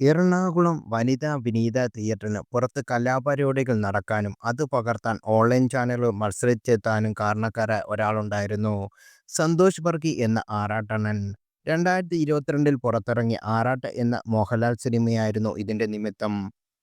എറണാകുളം വനിതാ വിനീത തിയേറ്ററിന് പുറത്ത് കലാപരിപാടികൾ നടക്കാനും അത് പകർത്താൻ ഓൺലൈൻ ചാനലുകൾ മത്സരിച്ചെത്താനും കാരണക്കാരായ ഒരാളുണ്ടായിരുന്നു. സന്തോഷ് ബർഗി എന്ന ആറാട്ടണ്ണൻ. രണ്ടായിരത്തി ഇരുപത്തിരണ്ടിൽ പുറത്തിറങ്ങിയ ആറാട്ട് എന്ന മോഹൻലാൽ സിനിമയായിരുന്നു ഇതിന്റെ നിമിത്തം.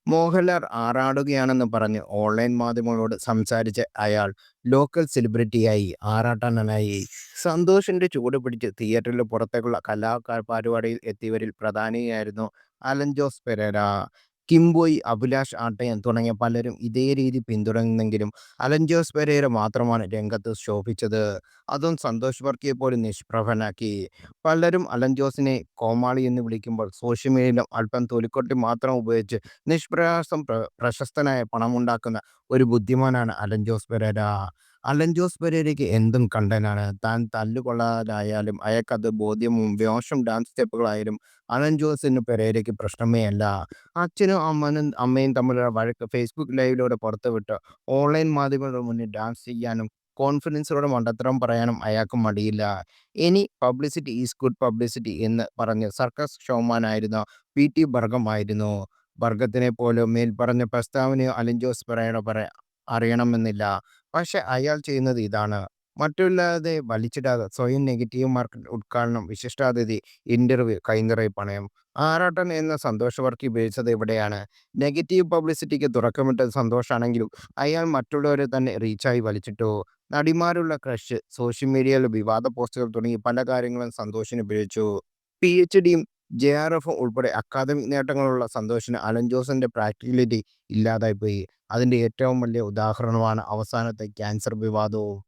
മോഹൻലാൽ ആറാടുകയാണെന്ന് പറഞ്ഞ് ഓൺലൈൻ മാധ്യമങ്ങളോട് സംസാരിച്ച അയാൾ ലോക്കൽ സെലിബ്രിറ്റിയായി. ആറാട്ടണ്ണനായി. സന്തോഷിന്റെ ചൂട് പിടിച്ച് തിയേറ്ററിൽ പുറത്തേക്കുള്ള കലാപരിപാടിയിൽ എത്തിയവരിൽ പ്രധാനിയായിരുന്നു അലൻ ജോസ് പെരേര. കിംബോയ്, അഭിലാഷ് ആട്ടയൻ തുടങ്ങിയ പലരും ഇതേ രീതി പിന്തുടർന്നെങ്കിലും അലൻ പെരേര മാത്രമാണ് രംഗത്ത് ശോഭിച്ചത്. അതും സന്തോഷ് വർക്കിയെ പോലും നിഷ്പ്രഭനാക്കി. പലരും അലൻ കോമാളി എന്ന് വിളിക്കുമ്പോൾ സോഷ്യൽ മീഡിയയിലും അല്പം തൊലിക്കൊട്ടി മാത്രം ഉപയോഗിച്ച് നിഷ്പ്രയാസം പ്രശസ്തനായ പണമുണ്ടാക്കുന്ന ഒരു ബുദ്ധിമാനാണ് അലൻ ജോസ് പെരേര. അലൻ ജോസ് പെരേരയ്ക്ക് എന്തും കണ്ടനാണ് താൻ തല്ലുകൊള്ളാനായാലും അയാൾക്കത് ബോധ്യവും വേഷം ഡാൻസ് സ്റ്റെപ്പുകളായാലും അലൻ ജോസിന് പെരേരയ്ക്ക് പ്രശ്നമേ അല്ല. അച്ഛനും അമ്മനും അമ്മയും തമ്മിലുള്ള വഴക്ക് ഫേസ്ബുക്ക് ലൈവിലൂടെ പുറത്തുവിട്ട് ഓൺലൈൻ മാധ്യമങ്ങളുടെ മുന്നിൽ ഡാൻസ് ചെയ്യാനും കോൺഫിഡൻസോടെ മണ്ടത്തരം പറയാനും അയാൾക്ക് മടിയില്ല. ഇനി പബ്ലിസിറ്റി ഈസ് ഗുഡ് പബ്ലിസിറ്റി എന്ന് പറഞ്ഞ് സർക്കസ് ഷോമാനായിരുന്ന പി. ടി. ബർഗം ആയിരുന്നു. മേൽ മേൽപ്പറഞ്ഞ പ്രസ്താവനയോ അലൻ ജോസ് പെരേര അറിയണമെന്നില്ല. പക്ഷേ അയാൾ ചെയ്യുന്നത് ഇതാണ്. മറ്റുള്ളവരെ വലിച്ചിടാതെ സ്വയം നെഗറ്റീവ് മാർക്കറ്റ് ഉദ്ഘാടനം, വിശിഷ്ടാതിഥി, ഇന്റർവ്യൂ, കൈന്തറി പണയം. ആറാട്ടൻ എന്ന സന്തോഷ വർക്ക് ഉപയോഗിച്ചത് ഇവിടെയാണ്. നെഗറ്റീവ് പബ്ലിസിറ്റിക്ക് തുറക്കമിട്ടത് സന്തോഷമാണെങ്കിലും അയാൾ മറ്റുള്ളവരെ തന്നെ റീച്ചായി വലിച്ചിട്ടു. നടിമാരുള്ള ക്രഷ്, സോഷ്യൽ മീഡിയയിലെ വിവാദ പോസ്റ്റുകൾ തുടങ്ങി പല കാര്യങ്ങളും സന്തോഷിന് ഉപയോഗിച്ചു പി. എച്ച്. ഡിയും ജെ. ആർ. എഫ് ഉൾപ്പെടെ അക്കാദമിക് നേട്ടങ്ങളുള്ള സന്തോഷിന് അലൻ ജോസിന്റെ പ്രാക്ടിക്കാലിറ്റി ഇല്ലാതായിപ്പോയി. അതിന്റെ ഏറ്റവും വലിയ ഉദാഹരണമാണ് അവസാനത്തെ ക്യാൻസർ വിവാദവും.